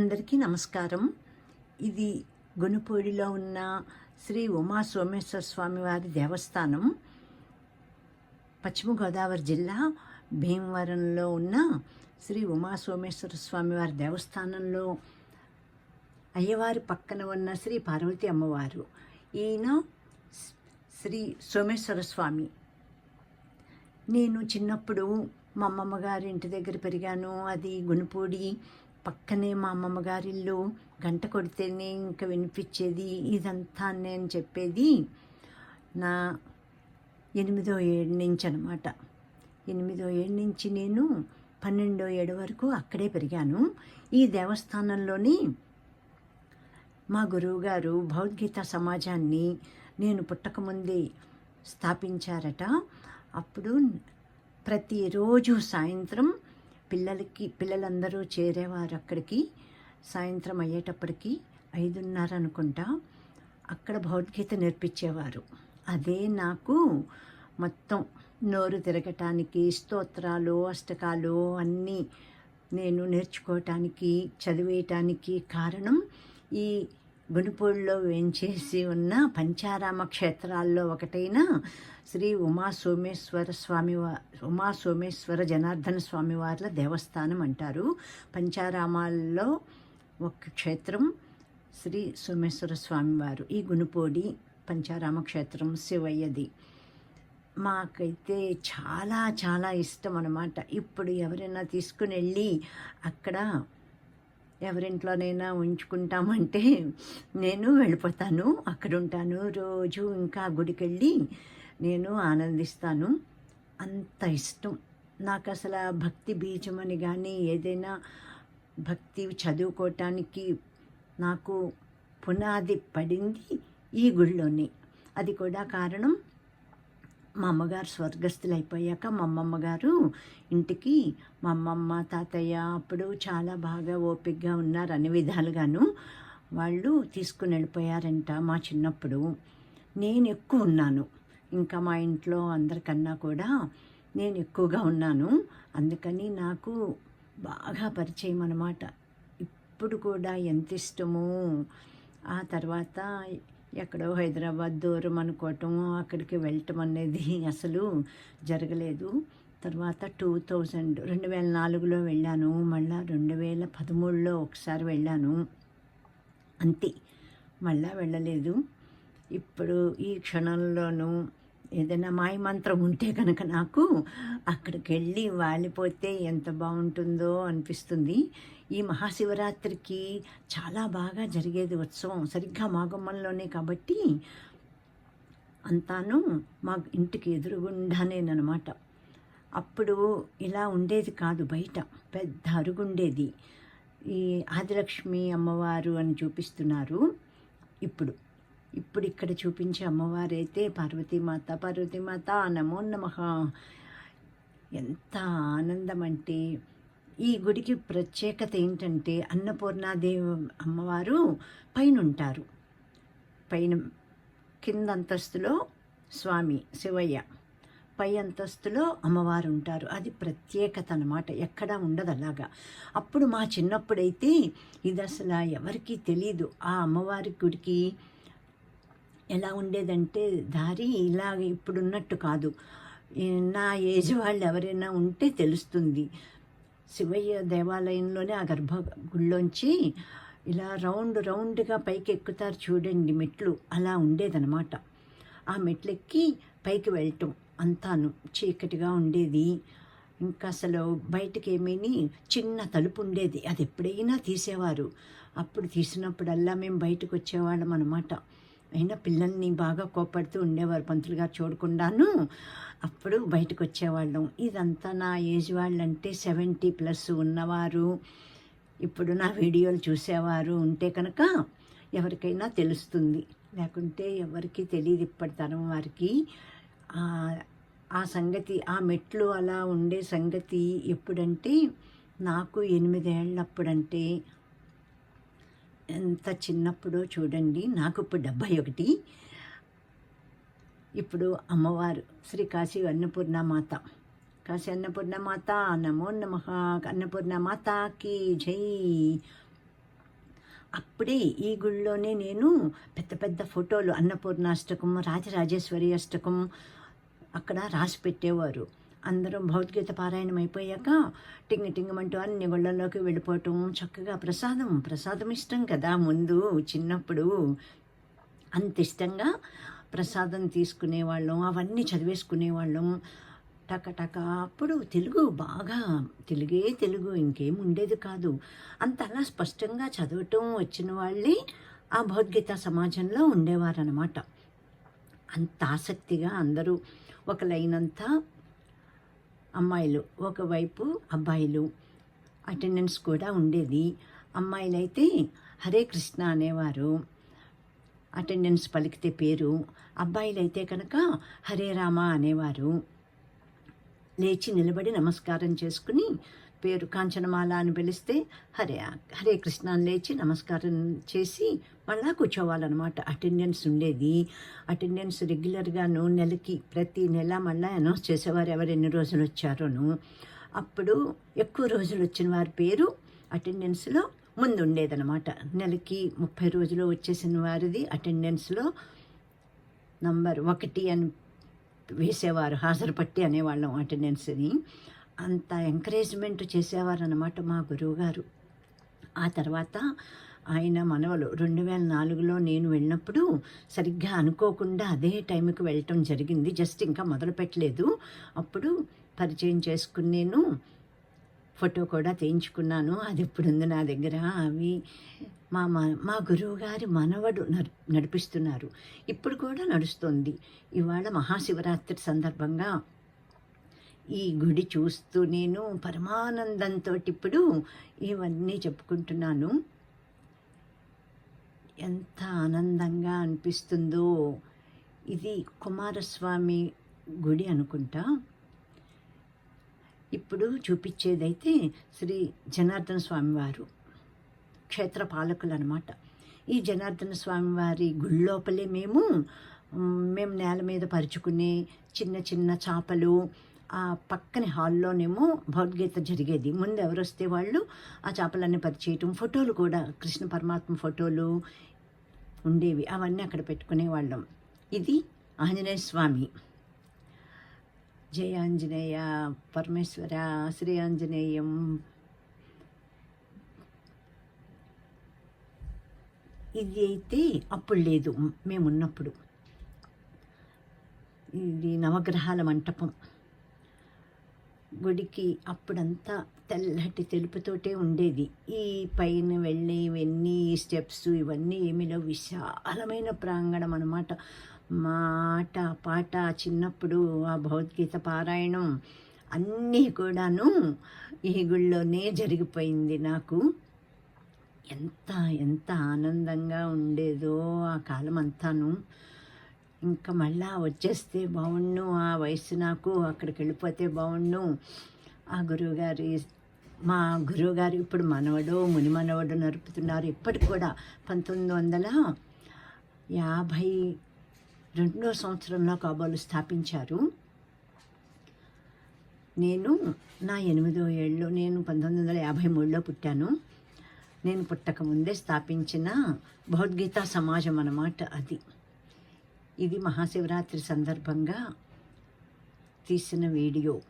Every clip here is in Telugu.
అందరికీ నమస్కారం. ఇది గునుపూడిలో ఉన్న శ్రీ ఉమా సోమేశ్వర స్వామి వారి దేవస్థానం. పశ్చిమ గోదావరి జిల్లా భీమవరంలో ఉన్న శ్రీ ఉమా సోమేశ్వర స్వామి వారి దేవస్థానంలో అయ్యవారి పక్కన ఉన్న శ్రీ పార్వతి అమ్మవారు. ఈయన శ్రీ సోమేశ్వర స్వామి. నేను చిన్నప్పుడు మా అమ్మమ్మ గారి ఇంటి దగ్గర పెరిగాను. అది గునుపూడి పక్కనే మా అమ్మమ్మ గారిల్లు గంట కొడితేనే ఇంకా వినిపించేది ఇదంతా నేను చెప్పేది నా ఎనిమిదో ఏడు నుంచి అనమాట ఎనిమిదో ఏడు నుంచి నేను పన్నెండో ఏడు వరకు అక్కడే పెరిగాను. ఈ దేవస్థానంలోని మా గురువుగారు భగవద్గీత సమాజాన్ని నేను పుట్టకముందే స్థాపించారట. అప్పుడు ప్రతిరోజు సాయంత్రం పిల్లలకి పిల్లలందరూ చేరేవారు అక్కడికి. సాయంత్రం అయ్యేటప్పటికి ఐదున్నర అనుకుంటా అక్కడ భగవద్గీత నేర్పించేవారు. అదే నాకు మొత్తం నోరు తిరగటానికి స్తోత్రాలు అష్టకాలు అన్నీ నేను నేర్చుకోవటానికి చదివేయటానికి కారణం ఈ గునుపూడిలో వేంచేసి ఉన్న పంచారామ క్షేత్రాల్లో ఒకటైన శ్రీ ఉమా సోమేశ్వర స్వామి ఉమా సోమేశ్వర జనార్దన స్వామి వార్ల దేవస్థానం అంటారు. పంచారామాల్లో ఒక క్షేత్రం శ్రీ సోమేశ్వర స్వామివారు ఈ గునుపోడి పంచారామ క్షేత్రం శివయ్యది. మాకైతే చాలా చాలా ఇష్టం అనమాట ఇప్పుడు ఎవరైనా తీసుకుని వెళ్ళి అక్కడ ఎవరింట్లోనైనా ఉంచుకుంటామంటే నేను వెళ్ళిపోతాను అక్కడ ఉంటాను రోజు ఇంకా గుడికి వెళ్ళి నేను ఆనందిస్తాను. అంత ఇష్టం. నాకు అసలు భక్తి బీజం అని కానీ ఏదైనా భక్తి చదువుకోవటానికి నాకు పునాది పడింది ఈ గుళ్ళోనే. అది కూడా కారణం మా అమ్మగారు స్వర్గస్థులు అయిపోయాక మా అమ్మమ్మ గారు ఇంటికి మా అమ్మమ్మ తాతయ్య అప్పుడు చాలా బాగా ఓపికగా ఉన్నారు అన్ని విధాలుగాను వాళ్ళు తీసుకుని వెళ్ళిపోయారంట మా చిన్నప్పుడు. నేను ఎక్కువ ఉన్నాను. ఇంకా మా ఇంట్లో అందరికన్నా కూడా నేను ఎక్కువగా ఉన్నాను. అందుకని నాకు బాగా పరిచయం అనమాట ఇప్పుడు కూడా ఎంత ఇష్టమో. ఆ తర్వాత ఎక్కడో హైదరాబాద్ దూరం అనుకోవటం అక్కడికి వెళ్ళటం అనేది అసలు జరగలేదు. తర్వాత టూ థౌజండ్ రెండు వేల నాలుగులో వెళ్ళాను. మళ్ళీ రెండు వేల పదమూడులో ఒకసారి వెళ్ళాను. అంతే. మళ్ళా వెళ్ళలేదు. ఇప్పుడు ఈ క్షణంలోనూ ఏదైనా మాయ మంత్రం ఉంటే కనుక నాకు అక్కడికి వెళ్ళి వాలిపోతే ఎంత బాగుంటుందో అనిపిస్తుంది. ఈ మహాశివరాత్రికి చాలా బాగా జరిగేది ఉత్సవం. సరిగ్గా మాగమ్మంలోనే కాబట్టి అంతాను మా ఇంటికి ఎదురుగుండానేనమాట. అప్పుడు ఇలా ఉండేది కాదు బయట. పెద్ద అరుగుండేది. ఈ ఆదిలక్ష్మి అమ్మవారు అని చూపిస్తున్నారు ఇప్పుడు. ఇప్పుడు ఇక్కడ చూపించే అమ్మవారైతే పార్వతీమాత. పార్వతీమాత నమో నమ. ఎంత ఆనందం అంటే ఈ గుడికి ప్రత్యేకత ఏంటంటే అన్నపూర్ణాదేవి అమ్మవారు పైన ఉంటారు పైన కింద అంతస్తులో స్వామి శివయ్య పై అంతస్తులో అమ్మవారు ఉంటారు అది ప్రత్యేకత అనమాట ఎక్కడా ఉండదు అలాగా అప్పుడు మా చిన్నప్పుడైతే ఇది అసలు ఎవరికీ తెలియదు ఆ అమ్మవారి గుడికి ఎలా ఉండేదంటే దారి ఇలాగ ఇప్పుడున్నట్టు కాదు. నా ఏజ్ వాళ్ళు ఎవరైనా ఉంటే తెలుస్తుంది. శివయ్య దేవాలయంలోనే ఆ గర్భ గుళ్ళోంచి ఇలా రౌండ్ రౌండ్గా పైకి ఎక్కుతారు చూడండి మెట్లు. అలా ఉండేదనమాట ఆ మెట్లెక్కి పైకి వెళ్ళటం అంతాను. చీకటిగా ఉండేది. ఇంకా అసలు బయటకి ఏమైనా చిన్న తలుపు ఉండేది అది ఎప్పుడైనా తీసేవారు. అప్పుడు తీసినప్పుడల్లా మేము బయటకు వచ్చేవాళ్ళం అనమాట అయినా పిల్లల్ని బాగా కోపడుతూ ఉండేవారు పంతులు గారు చూడకుండాను. అప్పుడు బయటకు వచ్చేవాళ్ళం ఇదంతా నా ఏజ్ వాళ్ళంటే సెవెంటీ ప్లస్ ఉన్నవారు. ఇప్పుడు నా వీడియోలు చూసేవారు ఉంటే కనుక ఎవరికైనా తెలుస్తుంది. లేకుంటే ఎవరికి తెలియదు ఇప్పటి తరం వారికి ఆ సంగతి ఆ మెట్లు అలా ఉండే సంగతి ఎప్పుడంటే నాకు ఎనిమిదేళ్ళప్పుడంటే ఎంత చిన్నప్పుడు చూడండి. నాకు ఇప్పుడు డెబ్భై ఒకటి ఇప్పుడు అమ్మవారు శ్రీ కాశీ అన్నపూర్ణ మాత కాశీ అన్నపూర్ణ మాత నమో నమ. అన్నపూర్ణ మాతాకి జై. అప్పుడే ఈ గుళ్ళోనే నేను పెద్ద పెద్ద ఫోటోలు అన్నపూర్ణాష్టకం రాజరాజేశ్వరి అష్టకం అక్కడ రాసి పెట్టేవారు. అందరం భగవద్గీత పారాయణం అయిపోయాక టింగ్ టింగమంటూ అన్ని గుళ్ళల్లోకి వెళ్ళిపోవటం. చక్కగా ప్రసాదం ప్రసాదం ఇష్టం కదా ముందు చిన్నప్పుడు. అంత ఇష్టంగా ప్రసాదం తీసుకునేవాళ్ళం అవన్నీ చదివేసుకునేవాళ్ళం. టక టక అప్పుడు తెలుగు బాగా తెలుగే తెలుగు ఇంకేం ఉండేది కాదు. అంత అలా స్పష్టంగా చదవటం వచ్చిన వాళ్ళే ఆ భగవద్గీత సమాజంలో ఉండేవారనమాట అంత ఆసక్తిగా అందరూ ఒక లైన్ అంతా అమ్మాయిలు. ఒకవైపు అబ్బాయిలు. అటెండెన్స్ కూడా ఉండేది. అమ్మాయిలైతే హరే కృష్ణ అనేవారు. అటెండెన్స్ పలికితే పేరు. అబ్బాయిలైతే కనుక హరే రామ అనేవారు. లేచి నిలబడి నమస్కారం చేసుకుని పేరు కాంచనమాల అని పిలిస్తే హరే హరే కృష్ణ అని లేచి నమస్కారం చేసి మళ్ళా కూర్చోవాలన్నమాట. అటెండెన్స్ ఉండేది. అటెండెన్స్ రెగ్యులర్గాను నెలకి ప్రతి నెల మళ్ళీ అనౌన్స్ చేసేవారు ఎవరు ఎన్ని రోజులు వచ్చారోను. అప్పుడు ఎక్కువ రోజులు వచ్చిన వారి పేరు అటెండెన్స్లో ముందు ఉండేదన్నమాట. నెలకి ముప్పై రోజులు వచ్చేసిన వారిది అటెండెన్స్లో నంబర్ ఒకటి అని వేసేవారు హాజరు పట్టి అనేవాళ్ళం అటెండెన్స్ని అంత ఎంకరేజ్మెంట్ చేసేవారు అనమాట మా గురువుగారు. ఆ తర్వాత ఆయన మనవలు రెండు వేల నాలుగులో నేను వెళ్ళినప్పుడు సరిగ్గా అనుకోకుండా అదే టైంకి వెళ్ళటం జరిగింది. జస్ట్ ఇంకా మొదలు పెట్టలేదు అప్పుడు పరిచయం చేసుకుని నేను ఫోటో కూడా తీయించుకున్నాను. అది ఇప్పుడు ఉంది నా దగ్గర. అవి మా మా గురువు గారి మనవడు నడిపిస్తున్నారు. ఇప్పుడు కూడా నడుస్తుంది. ఇవాళ మహాశివరాత్రి సందర్భంగా ఈ గుడి చూస్తూ నేను పరమానందంతో ఇప్పుడు ఇవన్నీ చెప్పుకుంటున్నాను. ఎంత ఆనందంగా అనిపిస్తుందో. ఇది కుమారస్వామి గుడి అనుకుంటా. ఇప్పుడు చూపించేదైతే శ్రీ జనార్దన స్వామివారు క్షేత్ర పాలకులు అనమాట ఈ జనార్దన స్వామివారి గుళ్ళోపలే మేము మేము నేల మీద పరుచుకునే చిన్న చిన్న చేపలు ఆ పక్కన హాల్లోనేమో భగవద్గీత జరిగేది. ముందు ఎవరు వస్తే వాళ్ళు ఆ చేపలన్నీ పరిచేయటం ఫోటోలు కూడా కృష్ణ పరమాత్మ ఫోటోలు ఉండేవి. అవన్నీ అక్కడ పెట్టుకునే వాళ్ళం ఇది ఆంజనేయ స్వామి. జయ ఆంజనేయ పరమేశ్వర శ్రీ ఆంజనేయం ఇది అయితే అప్పుడు లేదు మేమున్నప్పుడు. ఇది నవగ్రహాల మంటపం. గుడికి అప్పుడంతా తెల్లటి తెలుపుతోటే ఉండేది. ఈ పైన వెళ్ళి ఇవన్నీ స్టెప్స్ ఇవన్నీ ఏమిలో విశాలమైన ప్రాంగణం అనమాట మాట పాట చిన్నప్పుడు ఆ భగవద్గీత పారాయణం అన్నీ కూడాను ఈ గుళ్ళోనే జరిగిపోయింది నాకు. ఎంత ఎంత ఆనందంగా ఉండేదో ఆ కాలం అంతాను ఇంకా మళ్ళా వచ్చేస్తే బాగుండు ఆ వయసు నాకు అక్కడికి వెళ్ళిపోతే బాగుండు ఆ గురువుగారి మా గురువుగారు ఇప్పుడు మనవడు ముని మనవడు నడుపుతున్నారు. ఇప్పటికి కూడా పంతొమ్మిది వందల యాభై రెండో సంవత్సరంలో కాబోలు స్థాపించారు. నేను నా ఎనిమిదో ఏళ్ళు నేను పంతొమ్మిది వందల యాభై మూడులో పుట్టాను. నేను పుట్టక ముందే స్థాపించిన భగవద్గీత సమాజం అన్నమాట అది. ఇది మహాశివరాత్రి సందర్భంగా తీసిన వీడియో.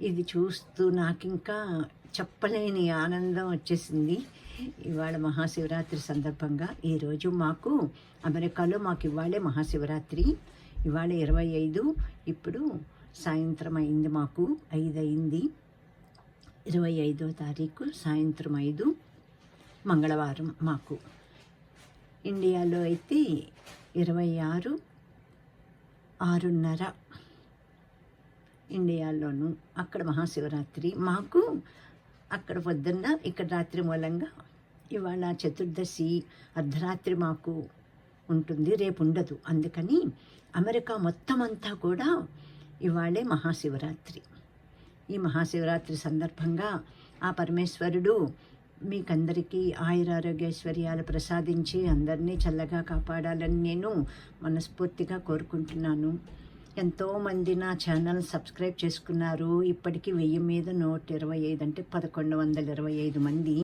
ఇది చూస్తూ నాకు ఇంకా చెప్పలేని ఆనందం వచ్చేసింది. ఇవాళ మహాశివరాత్రి సందర్భంగా ఈరోజు మాకు అమెరికాలో మాకు ఇవాళే మహాశివరాత్రి. ఇవాళ ఇరవై ఐదు ఇప్పుడు సాయంత్రం అయింది మాకు ఐదు అయింది. ఇరవై ఐదో తారీఖు సాయంత్రం ఐదు మంగళవారం మాకు. ఇండియాలో అయితే ఇరవై ఆరు ఆరున్నర. ఇండియాలోను అక్కడ మహాశివరాత్రి. మాకు అక్కడ పొద్దున్న ఇక్కడ రాత్రి మూలంగా ఇవాళ చతుర్దశి అర్ధరాత్రి మాకు ఉంటుంది రేపు ఉండదు. అందుకని అమెరికా మొత్తం అంతా కూడా ఇవాళే మహాశివరాత్రి. ఈ మహాశివరాత్రి సందర్భంగా ఆ పరమేశ్వరుడు మీకందరికీ ఆయురారోగ్యైశ్వర్యాలు ప్రసాదించి అందరినీ చల్లగా కాపాడాలని నేను మనస్ఫూర్తిగా కోరుకుంటున్నాను. ఎంతోమంది నా ఛానల్ సబ్స్క్రైబ్ చేసుకున్నారు. ఇప్పటికీ వెయ్యి మీద నూట ఇరవై ఐదు అంటే పదకొండు వందల ఇరవై ఐదు మంది.